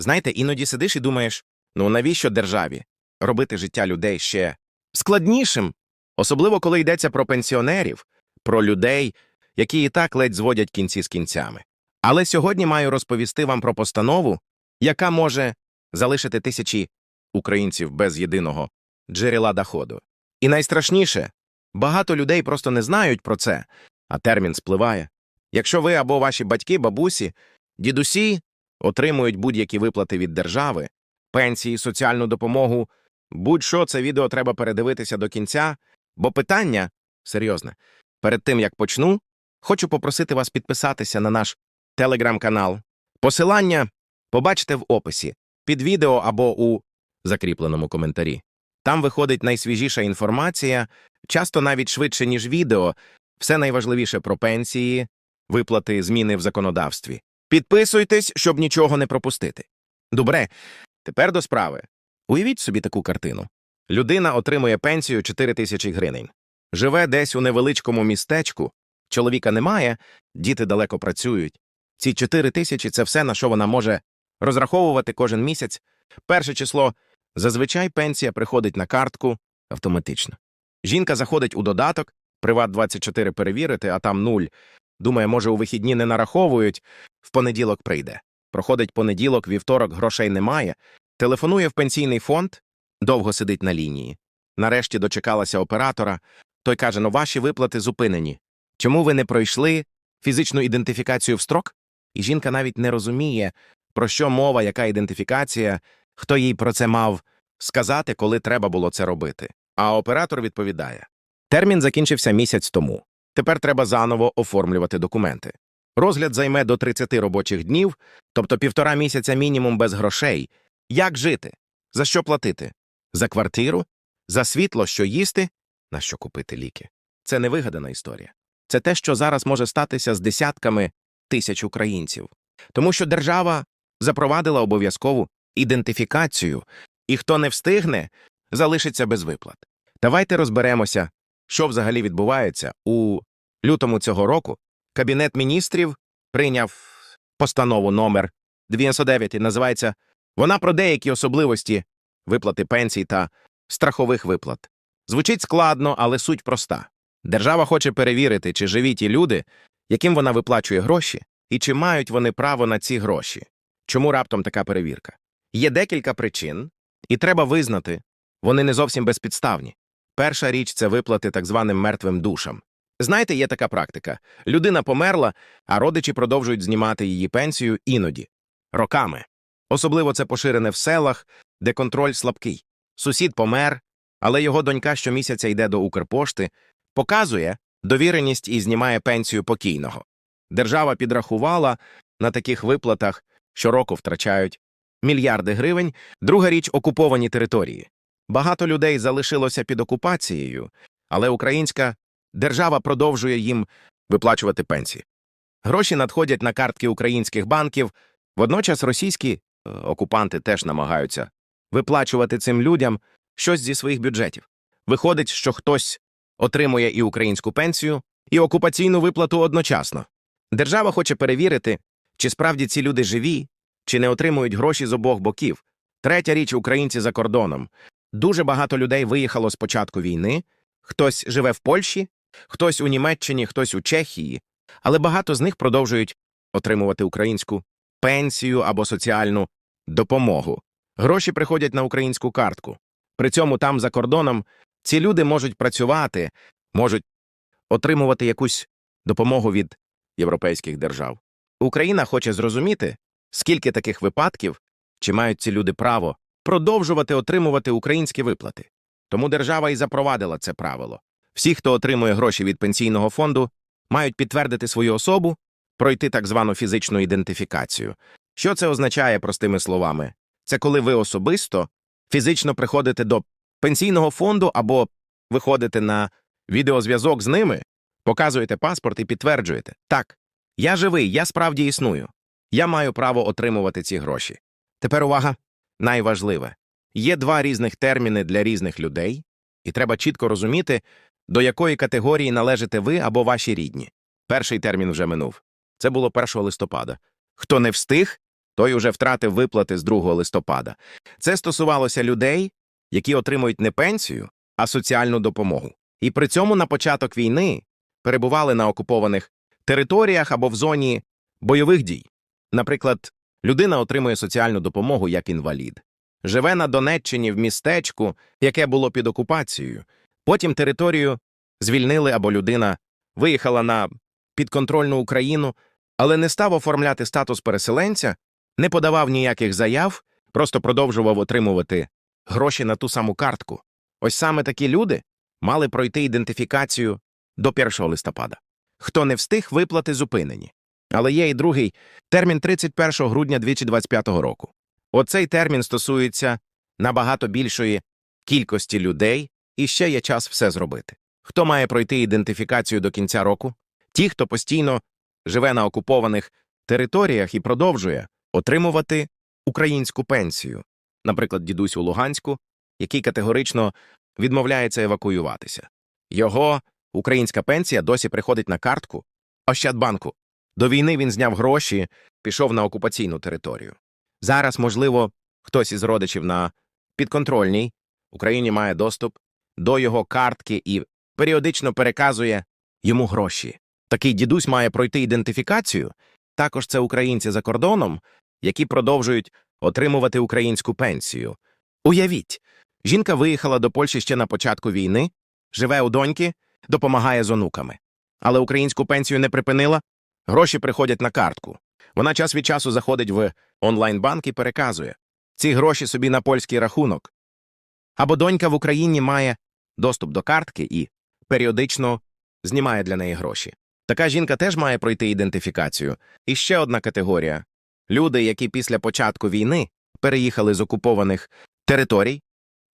Знаєте, іноді сидиш і думаєш: ну навіщо державі робити життя людей ще складнішим, особливо коли йдеться про пенсіонерів, про людей, які і так ледь зводять кінці з кінцями. Але сьогодні маю розповісти вам про постанову, яка може залишити тисячі українців без єдиного джерела доходу. І найстрашніше, багато людей просто не знають про це, а термін спливає. Якщо ви або ваші батьки, бабусі, дідусі отримують будь-які виплати від держави, пенсії, соціальну допомогу, будь-що це відео треба передивитися до кінця, бо питання серйозне. Перед тим як почну, хочу попросити вас підписатися на наш телеграм-канал. Посилання побачите в описі під відео або у закріпленому коментарі. Там виходить найсвіжіша інформація, часто навіть швидше, ніж відео, все найважливіше про пенсії, виплати, зміни в законодавстві. Підписуйтесь, щоб нічого не пропустити. Добре, тепер до справи. Уявіть собі таку картину. Людина отримує пенсію 4 тисячі гривень. Живе десь у невеличкому містечку, чоловіка немає, діти далеко працюють. Ці 4 тисячі – це все, на що вона може розраховувати кожен місяць. Перше число – зазвичай пенсія приходить на картку автоматично. Жінка заходить у додаток, Приват24 перевірити, а там нуль. Думає, може, у вихідні не нараховують, в понеділок прийде. Проходить понеділок, вівторок, грошей немає. Телефонує в пенсійний фонд, довго сидить на лінії. Нарешті дочекалася оператора. Той каже: ну ваші виплати зупинені. Чому ви не пройшли фізичну ідентифікацію в строк? І жінка навіть не розуміє, про що мова, яка ідентифікація, хто їй про це мав сказати, коли треба було це робити. А оператор відповідає: термін закінчився місяць тому. Тепер треба заново оформлювати документи. Розгляд займе до 30 робочих днів, тобто півтора місяця мінімум без грошей. Як жити? За що платити? За квартиру? За світло, що їсти? На що купити ліки? Це не вигадана історія. Це те, що зараз може статися з десятками тисяч українців. Тому що держава запровадила обов'язкову ідентифікацію, і хто не встигне, залишиться без виплат. Давайте розберемося, що взагалі відбувається. У лютому цього року Кабінет міністрів прийняв постанову номер 99 і називається Вона про деякі особливості виплати пенсій та страхових виплат. Звучить складно, але суть проста. Держава хоче перевірити, чи живі ті люди, яким вона виплачує гроші, і чи мають вони право на ці гроші. Чому раптом така перевірка? Є декілька причин, і треба визнати, вони не зовсім безпідставні. Перша річ це виплати так званим мертвим душам. Знаєте, є така практика. Людина померла, а родичі продовжують знімати її пенсію іноді. Роками. Особливо це поширене в селах, де контроль слабкий. Сусід помер, але його донька щомісяця йде до Укрпошти, показує довіреність і знімає пенсію покійного. Держава підрахувала на таких виплатах щороку втрачають мільярди гривень. Друга річ окуповані території. Багато людей залишилося під окупацією, але українська держава продовжує їм виплачувати пенсії. Гроші надходять на картки українських банків, водночас російські е, окупанти теж намагаються виплачувати цим людям щось зі своїх бюджетів. Виходить, що хтось отримує і українську пенсію, і окупаційну виплату одночасно. Держава хоче перевірити, чи справді ці люди живі, чи не отримують гроші з обох боків. Третя річ українці за кордоном. Дуже багато людей виїхало з початку війни, хтось живе в Польщі, хтось у Німеччині, хтось у Чехії, але багато з них продовжують отримувати українську пенсію або соціальну допомогу. Гроші приходять на українську картку. При цьому там за кордоном ці люди можуть працювати, можуть отримувати якусь допомогу від європейських держав. Україна хоче зрозуміти, скільки таких випадків, чи мають ці люди право продовжувати отримувати українські виплати. Тому держава і запровадила це правило. Всі, хто отримує гроші від пенсійного фонду, мають підтвердити свою особу, пройти так звану фізичну ідентифікацію. Що це означає простими словами? Це коли ви особисто фізично приходите до пенсійного фонду або виходите на відеозв'язок з ними, показуєте паспорт і підтверджуєте так, я живий, я справді існую. Я маю право отримувати ці гроші. Тепер увага найважливе є два різних терміни для різних людей, і треба чітко розуміти, до якої категорії належите ви або ваші рідні. Перший термін вже минув. Це було 1 листопада. Хто не встиг, той уже втратив виплати з 2 листопада. Це стосувалося людей, які отримують не пенсію, а соціальну допомогу. І при цьому на початок війни перебували на окупованих територіях або в зоні бойових дій. Наприклад, людина отримує соціальну допомогу як інвалід, живе на Донеччині в містечку, яке було під окупацією. Потім територію звільнили або людина виїхала на підконтрольну Україну, але не став оформляти статус переселенця, не подавав ніяких заяв, просто продовжував отримувати гроші на ту саму картку. Ось саме такі люди мали пройти ідентифікацію до 1 листопада. Хто не встиг, виплати зупинені. Але є і другий термін 31 грудня 2025 року. Оцей термін стосується набагато більшої кількості людей, і ще є час все зробити. Хто має пройти ідентифікацію до кінця року? Ті, хто постійно живе на окупованих територіях і продовжує отримувати українську пенсію, наприклад, дідусь у Луганську, який категорично відмовляється евакуюватися. Його українська пенсія досі приходить на картку Ощадбанку. До війни він зняв гроші, пішов на окупаційну територію. Зараз, можливо, хтось із родичів на підконтрольній Україні має доступ до його картки і періодично переказує йому гроші. Такий дідусь має пройти ідентифікацію. Також це українці за кордоном, які продовжують отримувати українську пенсію. Уявіть, жінка виїхала до Польщі ще на початку війни, живе у доньки, допомагає з онуками. Але українську пенсію не припинила, гроші приходять на картку. Вона час від часу заходить в онлайн-банк і переказує ці гроші собі на польський рахунок. Або донька в Україні має доступ до картки і періодично знімає для неї гроші. Така жінка теж має пройти ідентифікацію. І ще одна категорія люди, які після початку війни переїхали з окупованих територій,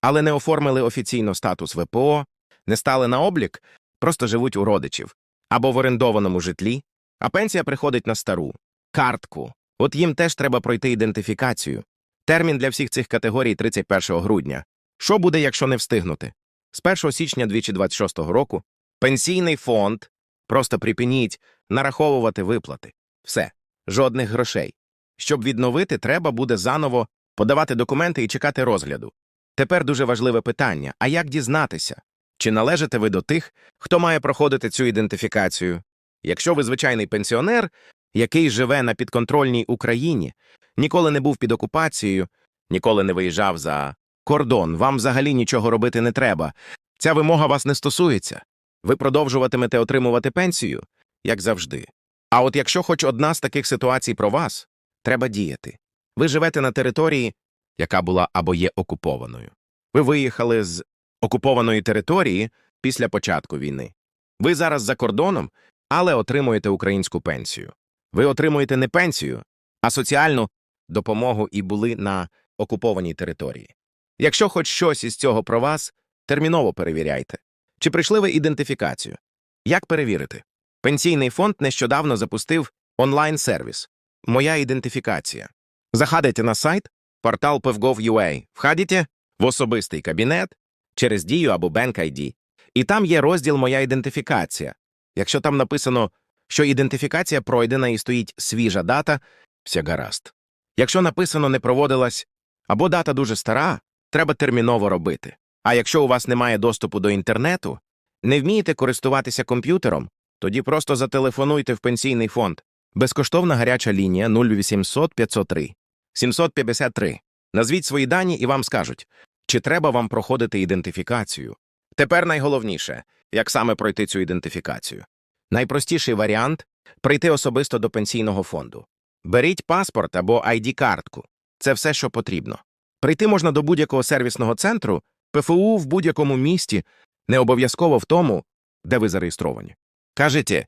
але не оформили офіційно статус ВПО, не стали на облік, просто живуть у родичів або в орендованому житлі, а пенсія приходить на стару картку. От їм теж треба пройти ідентифікацію. Термін для всіх цих категорій 31 грудня. Що буде, якщо не встигнути? З 1 січня 2026 року пенсійний фонд просто припиніть нараховувати виплати. Все, жодних грошей. Щоб відновити, треба буде заново подавати документи і чекати розгляду. Тепер дуже важливе питання: а як дізнатися? Чи належите ви до тих, хто має проходити цю ідентифікацію? Якщо ви звичайний пенсіонер, який живе на підконтрольній Україні, ніколи не був під окупацією, ніколи не виїжджав за кордон, вам взагалі нічого робити не треба. Ця вимога вас не стосується. Ви продовжуватимете отримувати пенсію, як завжди. А от якщо хоч одна з таких ситуацій про вас, треба діяти. Ви живете на території, яка була або є окупованою. Ви виїхали з окупованої території після початку війни. Ви зараз за кордоном, але отримуєте українську пенсію. Ви отримуєте не пенсію, а соціальну допомогу і були на окупованій території. Якщо хоч щось із цього про вас, терміново перевіряйте. Чи прийшли ви ідентифікацію? Як перевірити? Пенсійний фонд нещодавно запустив онлайн-сервіс Моя ідентифікація. Заходите на сайт, портал PevGov.ua, входите в особистий кабінет через Дію або Bank ID, і там є розділ Моя ідентифікація. Якщо там написано, що ідентифікація пройдена і стоїть свіжа дата, все гаразд. Якщо написано не проводилась або дата дуже стара, треба терміново робити. А якщо у вас немає доступу до інтернету, не вмієте користуватися комп'ютером, тоді просто зателефонуйте в пенсійний фонд. Безкоштовна гаряча лінія 0800 503 753. Назвіть свої дані і вам скажуть, чи треба вам проходити ідентифікацію. Тепер найголовніше, як саме пройти цю ідентифікацію. Найпростіший варіант прийти особисто до пенсійного фонду. Беріть паспорт або ID-картку. Це все, що потрібно. Прийти можна до будь-якого сервісного центру, ПФУ в будь-якому місті, не обов'язково в тому, де ви зареєстровані. Кажете,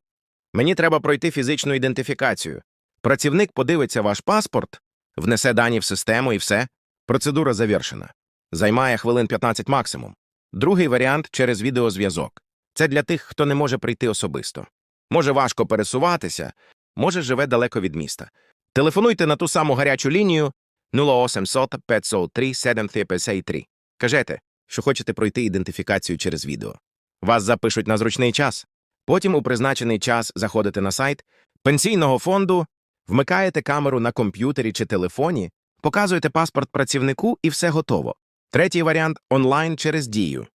мені треба пройти фізичну ідентифікацію. Працівник подивиться ваш паспорт, внесе дані в систему і все. Процедура завершена. Займає хвилин 15 максимум. Другий варіант через відеозв'язок. Це для тих, хто не може прийти особисто. Може важко пересуватися, може живе далеко від міста. Телефонуйте на ту саму гарячу лінію 0800 503 7353. Кажете, що хочете пройти ідентифікацію через відео. Вас запишуть на зручний час. Потім у призначений час заходите на сайт пенсійного фонду, Вмикаєте камеру на комп'ютері чи телефоні, показуєте паспорт працівнику і все готово. Третій варіант онлайн через дію.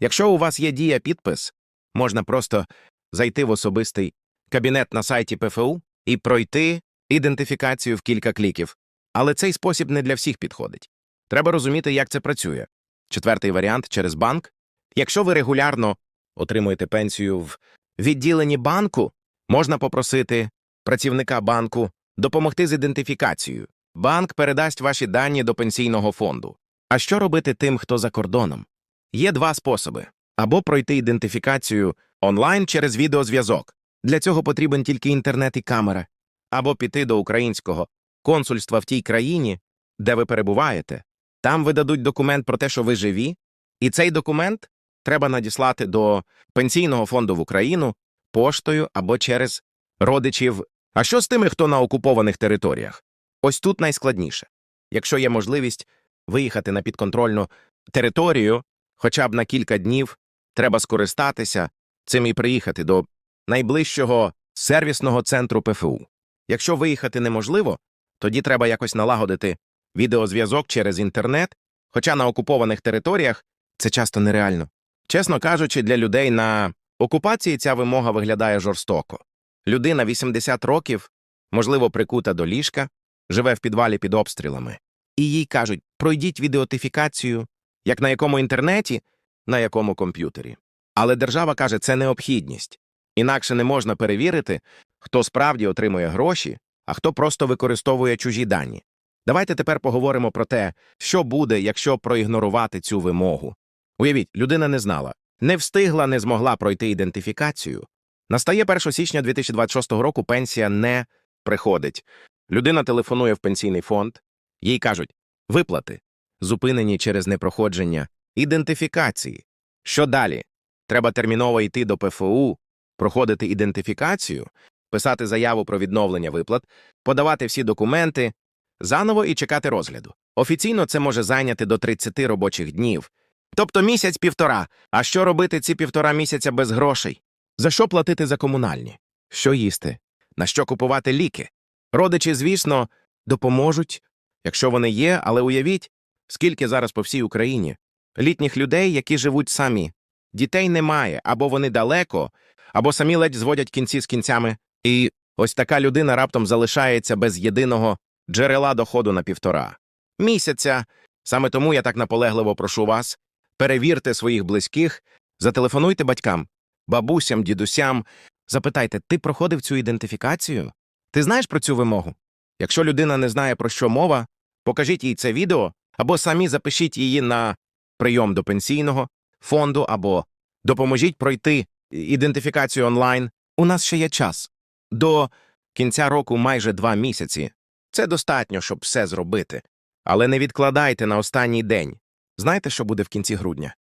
Якщо у вас є дія підпис, можна просто зайти в особистий кабінет на сайті ПФУ і пройти ідентифікацію в кілька кліків. Але цей спосіб не для всіх підходить. Треба розуміти, як це працює. Четвертий варіант через банк. Якщо ви регулярно отримуєте пенсію в відділенні банку, можна попросити працівника банку допомогти з ідентифікацією. Банк передасть ваші дані до пенсійного фонду. А що робити тим, хто за кордоном? Є два способи: або пройти ідентифікацію онлайн через відеозв'язок. Для цього потрібен тільки інтернет і камера, або піти до українського консульства в тій країні, де ви перебуваєте. Там видадуть документ про те, що ви живі, і цей документ треба надіслати до пенсійного фонду в Україну поштою або через родичів. А що з тими, хто на окупованих територіях? Ось тут найскладніше. Якщо є можливість виїхати на підконтрольну територію, хоча б на кілька днів, треба скористатися цим і приїхати до найближчого сервісного центру ПФУ. Якщо виїхати неможливо, тоді треба якось налагодити відеозв'язок через інтернет, хоча на окупованих територіях це часто нереально. Чесно кажучи, для людей на окупації ця вимога виглядає жорстоко. Людина 80 років, можливо, прикута до ліжка, живе в підвалі під обстрілами. І їй кажуть, пройдіть відеотифікацію, як на якому інтернеті, на якому комп'ютері. Але держава каже, це необхідність. Інакше не можна перевірити, хто справді отримує гроші, а хто просто використовує чужі дані. Давайте тепер поговоримо про те, що буде, якщо проігнорувати цю вимогу. Уявіть, людина не знала, не встигла, не змогла пройти ідентифікацію. Настає 1 січня 2026 року пенсія не приходить. Людина телефонує в пенсійний фонд, їй кажуть виплати, зупинені через непроходження ідентифікації. Що далі? Треба терміново йти до ПФУ, проходити ідентифікацію, писати заяву про відновлення виплат, подавати всі документи, заново і чекати розгляду. Офіційно це може зайняти до 30 робочих днів. Тобто місяць-півтора. А що робити ці півтора місяця без грошей? За що платити за комунальні? Що їсти? На що купувати ліки? Родичі, звісно, допоможуть, якщо вони є, але уявіть, скільки зараз по всій Україні літніх людей, які живуть самі. Дітей немає, або вони далеко, або самі ледь зводять кінці з кінцями, і ось така людина раптом залишається без єдиного джерела доходу на півтора місяця. Саме тому я так наполегливо прошу вас перевірте своїх близьких, зателефонуйте батькам, бабусям, дідусям, запитайте, ти проходив цю ідентифікацію? Ти знаєш про цю вимогу? Якщо людина не знає, про що мова, покажіть їй це відео або самі запишіть її на прийом до пенсійного фонду, або допоможіть пройти ідентифікацію онлайн. У нас ще є час. До кінця року майже два місяці. Це достатньо, щоб все зробити. Але не відкладайте на останній день. Знаєте, що буде в кінці грудня?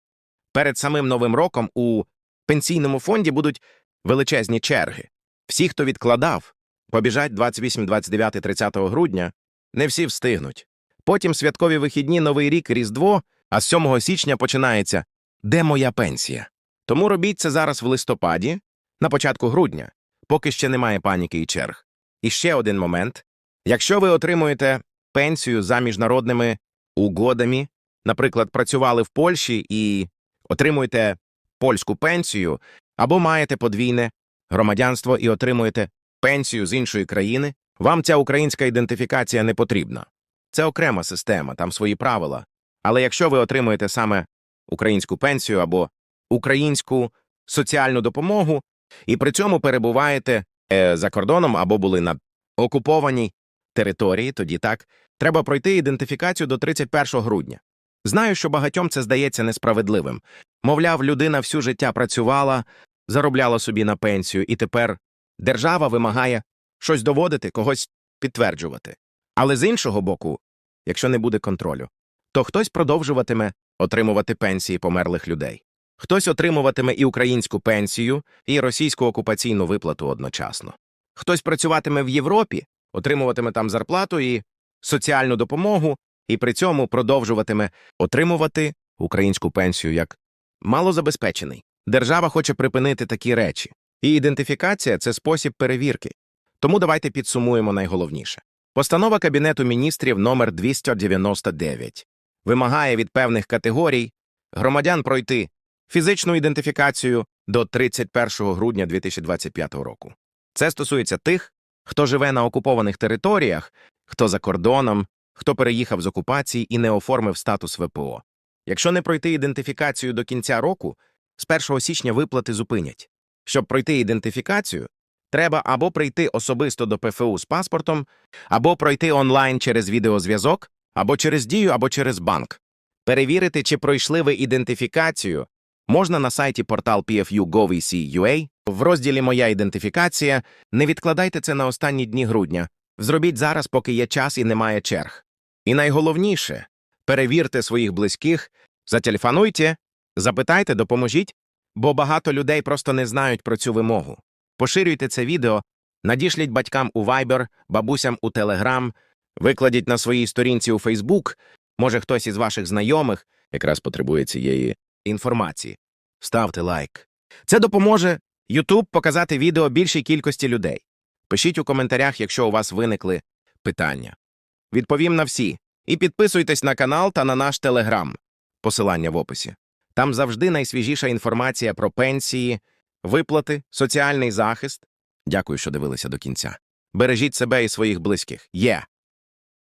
Перед самим Новим роком у пенсійному фонді будуть величезні черги. Всі, хто відкладав, побіжать 28, 29, 30 грудня, не всі встигнуть. Потім святкові вихідні, Новий рік, Різдво, а з 7 січня починається «Де моя пенсія?». Тому робіть це зараз в листопаді, на початку грудня, поки ще немає паніки і черг. І ще один момент. Якщо ви отримуєте пенсію за міжнародними угодами, наприклад, працювали в Польщі і отримуєте польську пенсію, або маєте подвійне громадянство і отримуєте пенсію з іншої країни, вам ця українська ідентифікація не потрібна. Це окрема система, там свої правила. Але якщо ви отримуєте саме українську пенсію або українську соціальну допомогу, і при цьому перебуваєте е, за кордоном або були на окупованій території, тоді так, треба пройти ідентифікацію до 31 грудня. Знаю, що багатьом це здається несправедливим. Мовляв, людина всю життя працювала, заробляла собі на пенсію, і тепер держава вимагає щось доводити, когось підтверджувати. Але з іншого боку, якщо не буде контролю, то хтось продовжуватиме отримувати пенсії померлих людей. Хтось отримуватиме і українську пенсію, і російську окупаційну виплату одночасно. Хтось працюватиме в Європі, отримуватиме там зарплату і соціальну допомогу, і при цьому продовжуватиме отримувати українську пенсію як малозабезпечений. Держава хоче припинити такі речі. І ідентифікація це спосіб перевірки. тому давайте підсумуємо найголовніше. Постанова Кабінету міністрів номер 299 вимагає від певних категорій громадян пройти фізичну ідентифікацію до 31 грудня 2025 року. Це стосується тих, хто живе на окупованих територіях, хто за кордоном, хто переїхав з окупації і не оформив статус ВПО. Якщо не пройти ідентифікацію до кінця року, з 1 січня виплати зупинять. Щоб пройти ідентифікацію, треба або прийти особисто до ПФУ з паспортом, або пройти онлайн через відеозв'язок, або через дію, або через банк. Перевірити, чи пройшли ви ідентифікацію, можна на сайті портал PFU.gov.ua в розділі Моя ідентифікація. Не відкладайте це на останні дні грудня. Зробіть зараз, поки є час і немає черг. І найголовніше перевірте своїх близьких, зателефонуйте, запитайте, допоможіть, бо багато людей просто не знають про цю вимогу. Поширюйте це відео, надішліть батькам у Viber, бабусям у Telegram, викладіть на своїй сторінці у Facebook, може хтось із ваших знайомих якраз потребує цієї інформації. Ставте лайк. Це допоможе YouTube показати відео більшій кількості людей. Пишіть у коментарях, якщо у вас виникли питання. Відповім на всі. І підписуйтесь на канал та на наш телеграм. Посилання в описі. Там завжди найсвіжіша інформація про пенсії, виплати, соціальний захист. Дякую, що дивилися до кінця. Бережіть себе і своїх близьких. Є!